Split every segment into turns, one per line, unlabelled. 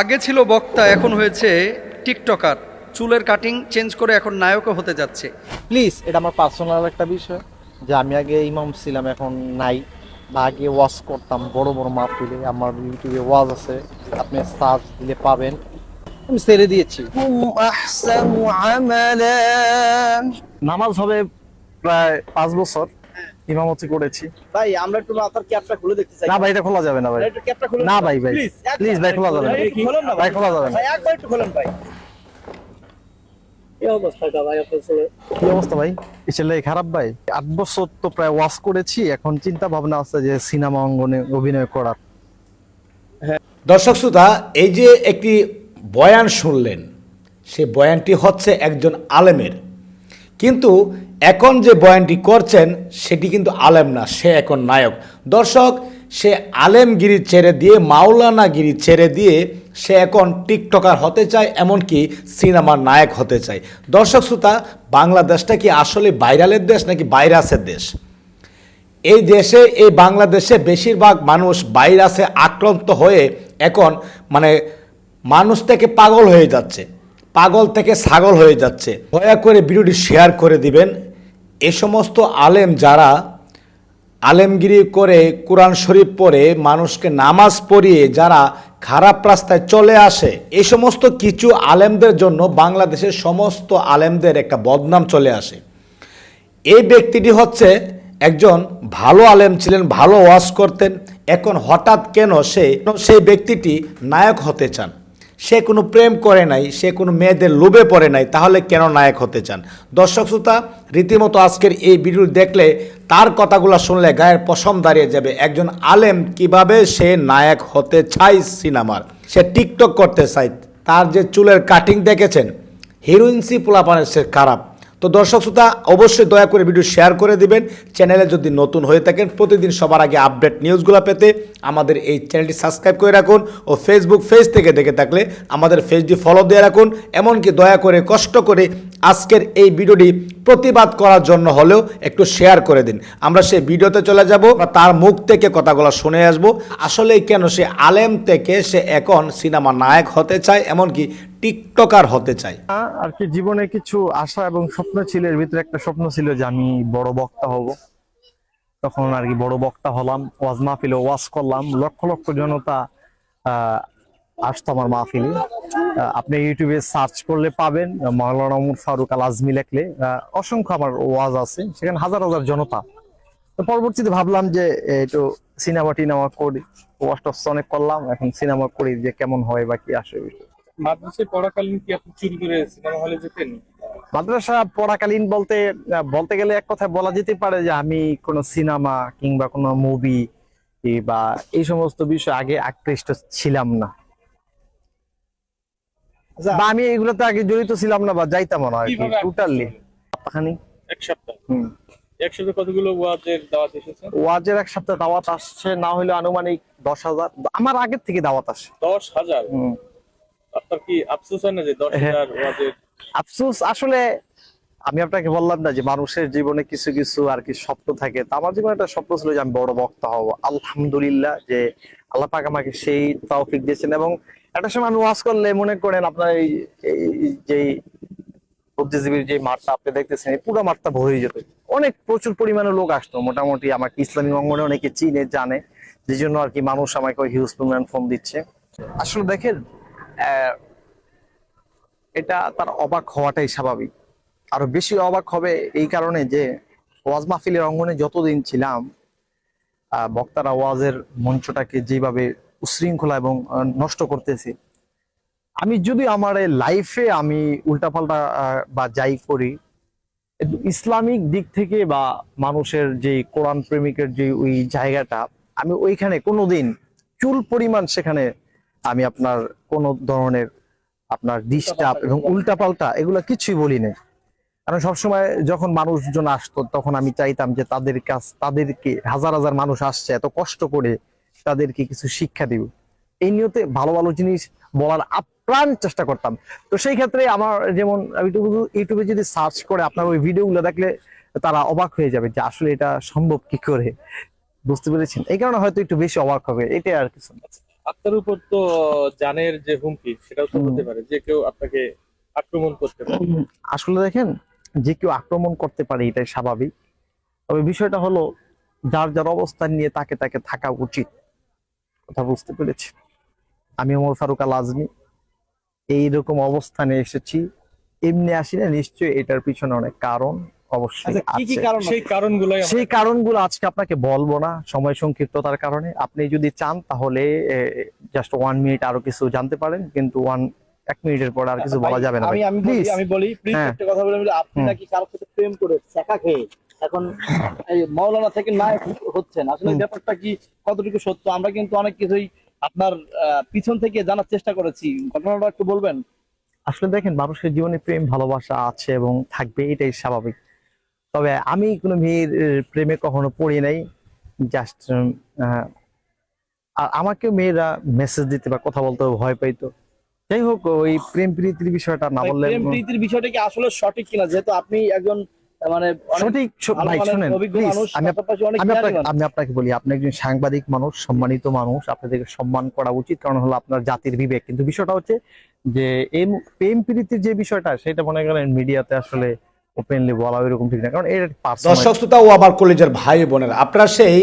আগে ছিল বক্তা এখন হয়েছে টিকটকার। চুলের কাটিং চেঞ্জ করে এখন নায়কও হতে যাচ্ছে।
প্লিজ এটা আমার পার্সোনাল একটা বিষয় যে আমি আগে ইমাম ছিলাম এখন নাই। বা আগে ওয়াজ করতাম বড় বড় মাহফিলে। আমার ইউটিউবে ওয়াজ আছে আপনি সার্চ দিলে পাবেন। আমি ছেড়ে দিয়েছি। নামাজ হবে প্রায় পাঁচ বছর। ইমামতি করেছি।
ভাই আমরা একটু মাথার ক্যাপটা খুলে দেখতে চাই।
না ভাই এটা খোলা যাবে না ভাই।
একটু ক্যাপটা খুলে
না ভাই ভাই।
প্লিজ
প্লিজ ভাই খোলা যাবে না। ভাই খোলা যাবে না।
ভাই একবার একটু খোলেন ভাই। এই অবস্থাটা ভাই আপনার ছেলে?
কি অবস্থা ভাই? এই ছেলে খারাপ ভাই? আট বছর তো প্রায় ওয়াজ করেছি এখন চিন্তা ভাবনা আছে যে সিনেমা অঙ্গনে অভিনয় করার।
দর্শক শ্রোতা এই যে একটি বয়ান শুনলেন সে বয়ানটি হচ্ছে একজন আলেমের। কিন্তু এখন যে বয়ানটি করছেন, সেটি কিন্তু আলেম না, সে এখন নায়ক। দর্শক, সে আলেমগিরি ছেড়ে দিয়ে, মাওলানাগিরি ছেড়ে দিয়ে, সে এখন টিকটকার হতে চায়, এমনকি সিনেমার নায়ক হতে চায়। দর্শক শ্রোতা, বাংলাদেশটা কি আসলে ভাইরালের দেশ নাকি ভাইরাসের দেশ? এই দেশে, এই বাংলাদেশে বেশিরভাগ মানুষ ভাইরাসে আক্রান্ত হয়ে এখন মানে মানুষ থেকে পাগল হয়ে যাচ্ছে, পাগল থেকে ছাগল হয়ে যাচ্ছে। দয়া করে ভিডিওটি শেয়ার করে দিবেন। এ সমস্ত আলেম যারা আলেমগিরি করে কোরআন শরীফ পড়ে, মানুষকে নামাজ পড়িয়ে যারা খারাপ রাস্তায় চলে আসে এই সমস্ত কিছু আলেমদের জন্য বাংলাদেশের সমস্ত আলেমদের একটা বদনাম চলে আসে। এই ব্যক্তিটি হচ্ছে একজন ভালো আলেম ছিলেন, ভালো ওয়াজ করতেন, এখন হঠাৎ কেন সে, সেই ব্যক্তিটি নায়ক হতে চান। সে কোনো প্রেম করে নাই, সে কোনো মেয়েদের লোভে পড়ে নাই, তাহলে কেন নায়ক হতে চান? দর্শক শ্রোতা, রীতিমতো আজকের এই ভিডিও দেখলে তার কথাগুলো শুনলে গায়ের পশম দাঁড়িয়ে যাবে। একজন আলেম কীভাবে সে নায়ক হতে চায় সিনেমার? সে টিকটক করতে চায়, তার যে চুলের কাটিং দেখেছেন হিরোইনসি পোলাপানের সে খারাপ। তো দর্শক শ্রোতা, অবশ্যই দয়া করে ভিডিও শেয়ার করে দিবেন। চ্যানেলে যদি নতুন হয়ে থাকেন, প্রতিদিন সবার আগে আপডেট নিউজগুলো পেতে আমাদের এই চ্যানেলটি সাবস্ক্রাইব করে রাখুন ও ফেসবুক পেজ থেকে দেখে থাকলে আমাদের পেজটি ফলো দিয়ে রাখুন। এমনকি দয়া করে কষ্ট করে আজকের এই ভিডিওটি প্রতিবাদ করার জন্য হলেও একটু শেয়ার করে দিন। আমরা সেই ভিডিওতে চলে যাব বা তার মুখ থেকে কথাগুলো শুনে আসব। আসলে কেন সে আলেম থেকে সে এখন সিনেমা নায়ক হতে চায়, এমনকি টিকটকার হতে চায়?
আর কি জীবনে কিছু আশা এবং স্বপ্ন ছিল, এর ভিতরে একটা স্বপ্ন ছিল যে আমি বড় বক্তা হব। তখন আর কি বড় বক্তা হলাম, ওয়াজ মাহফিলে ওয়াজ করলাম। লক্ষ লক্ষ জনতা আসতো আমার মাহফিলে। আপনি ইউটিউবে সার্চ করলে পাবেন মাওলানা উমর ফারুক আল আজমি লেখলে অসংখ্য আমার ওয়াজ আছে সেখানে হাজার হাজার জনতা। তো পরবর্তীতে ভাবলাম যে একটু সিনেমা টিনেমা করি। ওয়াজ টস অনেক করলাম এখন সিনেমা করি যে কেমন হয় বা কি আসে
মাদ্রাসায় পড়াকালীন কি আপনি চুরি করে সিনেমা হলে যেতেন?
মাদ্রাসা পড়াকালীন বলতে বলতে গেলে এক কথায় বলা যেতে পারে যে আমি কোনো সিনেমা কিংবা কোনো মুভি বা এই সমস্ত বিষয় আগে আকৃষ্ট ছিলাম না। বা আমি এগুলোতে আগে জড়িত ছিলাম না বা যাইতাম না আর কি টোটালি খানি
এক সপ্তাহ। এক সপ্তাহ কতগুলো ওয়াজের দাওয়াত এসেছে?
ওয়াজের এক সপ্তাহ দাওয়াত আসছে না হলে আনুমানিক দশ হাজার। আমার আগের থেকে দাওয়াত আসে।
দশ হাজার?
হুম।
আপনার কি আফসোস হয় না যে দশ। হাজার ওয়াজের?
আফসোস আসলে আমি আপনাকে বললাম না যে মানুষের জীবনে কিছু কিছু আর কি স্বপ্ন থাকে। তা আমার জীবনে একটা স্বপ্ন ছিল যে আমি বড় বক্তা হব। আলহামদুলিল্লাহ যে আল্লাহ পাক আমাকে সেই তৌফিক দিয়েছেন এবং একটা সময় আমি ওয়াজ করলে মনে করেন আপনার এই যে বুদ্ধিজীবীর যে মাঠটা আপনি দেখতেছেন, এই পুরো মাঠটা ভরে যেত। অনেক প্রচুর পরিমাণে লোক আসতো, মোটামুটি আমাকে ইসলামী অঙ্গনে অনেকে চিনে, জানে। যে জন্য আর কি মানুষ আমাকে হিউজ পরিমাণ ফোন দিচ্ছে। আসলে দেখেন এটা তার অবাক হওয়াটাই স্বাভাবিক। আরও বেশি অবাক হবে এই কারণে যে ওয়াজ মাহফিলের অঙ্গনে যতদিন ছিলাম বক্তারা ওয়াজের মঞ্চটাকে যেভাবে উশৃঙ্খলা এবং নষ্ট করতেছে। আমি যদি আমার লাইফে আমি উল্টাপাল্টা বা যাই করি ইসলামিক দিক থেকে বা মানুষের যে কোরআন প্রেমিকের যে ওই জায়গাটা আমি ওইখানে কোনোদিন চুল পরিমাণ সেখানে আমি আপনার কোনো ধরনের আপনার ডিস্টার্ব এবং উল্টাপাল্টা এগুলো কিছুই বলি নাই। কারণ সবসময় যখন মানুষজন আসতো তখন আমি চাইতাম যে তাদের কাছ তাদেরকে হাজার হাজার মানুষ আসছে এত কষ্ট করে তাদেরকে কিছু শিক্ষা দিব। এই নিয়তে ভালো ভালো জিনিস বলার আপ্রাণ চেষ্টা করতাম। তো সেই ক্ষেত্রে আমার যেমন ইউটিউবে ইউটিউবে যদি সার্চ করে আপনার ওই ভিডিওগুলো দেখলে তারা অবাক হয়ে যাবে যে আসলে এটা সম্ভব কি করে। বুঝতে পেরেছেন? এই কারণে হয়তো একটু বেশি অবাক হবে এটাই আর কিছু না।
আপনার উপর তো জানের যে হুমকি সেটাও তো হতে পারে যে কেউ আপনাকে আক্রমণ করতে পারে।
আসলে দেখেন যে কেউ আক্রমণ করতে পারে এটাই স্বাভাবিক। তবে বিষয়টা হলো যার যার অবস্থান নিয়ে তাকে তাকে থাকা উচিত। কথা বুঝতে পেরেছি। আমি ওমর ফারুক আল আজমি। এইরকম অবস্থানে এসেছি। এমনি আসি না নিশ্চয়ই এটার পিছনে অনেক কারণ অবশ্যই
আচ্ছা
সেই কারণগুলোই আমরা-
সেই কারণগুলো আজকে আপনাকে বলব না সময় সংক্ষিপ্ততার কারণে। আপনি যদি চান তাহলে জাস্ট ওয়ান মিনিট আরও কিছু জানতে পারেন কিন্তু ওয়ান এক মিনিটের পর আর কিছু বলা যাবে না
আমি বলি
Please.
আমি বলি প্লিজ
হ্যাঁ।
একটা কথা বলে বলি, আপনি নাকি কারোর সাথে প্রেম করে শেখা খেয়ে এখন এই মৌলানা থেকে নায়ক হচ্ছেন। আসলে ব্যাপারটা কি কতটুকু সত্য? আমরা কিন্তু অনেক কিছুই আপনার পিছন থেকে জানার চেষ্টা করেছি। ঘটনাটা একটু বলবেন?
আসলে দেখেন মানুষের জীবনে প্রেম ভালোবাসা আছে এবং থাকবে এটাই স্বাভাবিক। তবে আমি কোনো মেয়ের প্রেমে কখনো পড়ি নাই। জাস্ট আর আমাকে মেয়েরা মেসেজ দিতে বা কথা বলতে ভয় পাইতো। যাই হোক ওই প্রেম প্রীতির বিষয়টা না বললে
প্রেম প্রীতির বিষয়টা কি আসলে সঠিক কিনা? যেহেতু আপনি একজন মানে
আমি আপনাকে বলি আপনি একজন সাংবাদিক মানুষ সম্মানিত মানুষ আপনাদেরকে সম্মান করা উচিত কারণ হলো আপনার জাতির বিবেক। কিন্তু বিষয়টা হচ্ছে যে প্রেম প্রীতির যে বিষয়টা সেটা মনে করেন মিডিয়াতে আসলে ওপেনলি বলা ওইরকম ঠিক না কারণ এর
দর্শক শ্রোতা ও আমার কলেজের ভাই বোনের আপনারা সেই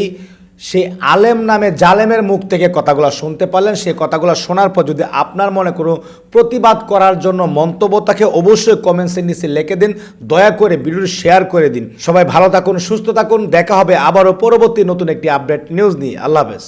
সেই আলেম নামে জালেমের মুখ থেকে কথাগুলো শুনতে পারলেন। সেই কথাগুলো শোনার পর যদি আপনার মনে কোনো প্রতিবাদ করার জন্য মন্তব্য থাকে, অবশ্যই কমেন্টসের নিচে লিখে দিন। দয়া করে ভিডিওটি শেয়ার করে দিন। সবাই ভালো থাকুন, সুস্থ থাকুন। দেখা হবে আবারও পরবর্তী নতুন একটি আপডেট নিউজ নিয়ে। আল্লাহ হাফেজ।